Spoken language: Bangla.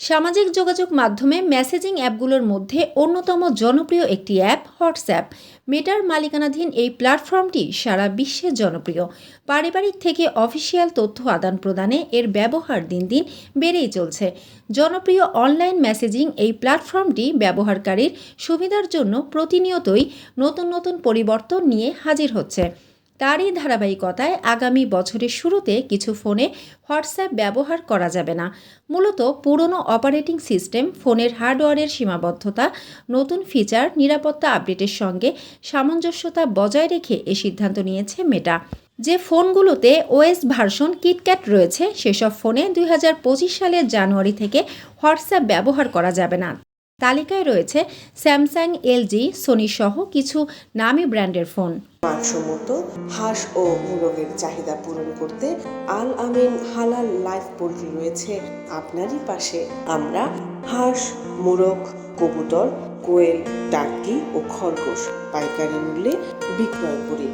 সামাজিক যোগাযোগ মাধ্যমে মেসেজিং অ্যাপগুলোর মধ্যে অন্যতম জনপ্রিয় একটি অ্যাপ হোয়াটসঅ্যাপ মেটার মালিকানাধীন এই প্ল্যাটফর্মটি সারা বিশ্বে জনপ্রিয়। পারিবারিক থেকে অফিসিয়াল তথ্য আদান প্রদানে এর ব্যবহার দিন দিন বেড়েই চলছে। জনপ্রিয় অনলাইন মেসেজিং এই প্ল্যাটফর্মটি ব্যবহারকারীর সুবিধার জন্য প্রতিনিয়তই নতুন নতুন পরিবর্তন নিয়ে হাজির হচ্ছে। তারই ধারাবাহিকতায় আগামী বছরের শুরুতে কিছু ফোনে হোয়াটসঅ্যাপ ব্যবহার করা যাবে না। মূলত পুরনো অপারেটিং সিস্টেম, ফোনের হার্ডওয়্যারের সীমাবদ্ধতা, নতুন ফিচার, নিরাপত্তা আপডেটের সঙ্গে সামঞ্জস্যতা বজায় রেখে এ সিদ্ধান্ত নিয়েছে মেটা। যে ফোনগুলোতে ওএস ভার্সন কিটক্যাট রয়েছে, সেসব ফোনে দুই হাজার পঁচিশ সালের জানুয়ারি থেকে হোয়াটসঅ্যাপ ব্যবহার করা যাবে না। তালিকায় রয়েছে স্যামসাং, এলজি, সোনি সহ কিছু নামি ব্র্যান্ডের ফোন। মানসম্মত, হাঁস ও মুরগের চাহিদা পূরণ করতে আল আমিন হালাল লাইফ পোল্ট্রি রয়েছে আপনারই পাশে। আমরা হাঁস, মুরগ, কবুতর, কোয়েল, টার্কি ও খরগোশ পাইকারি মূল্যে বিক্রয় করি।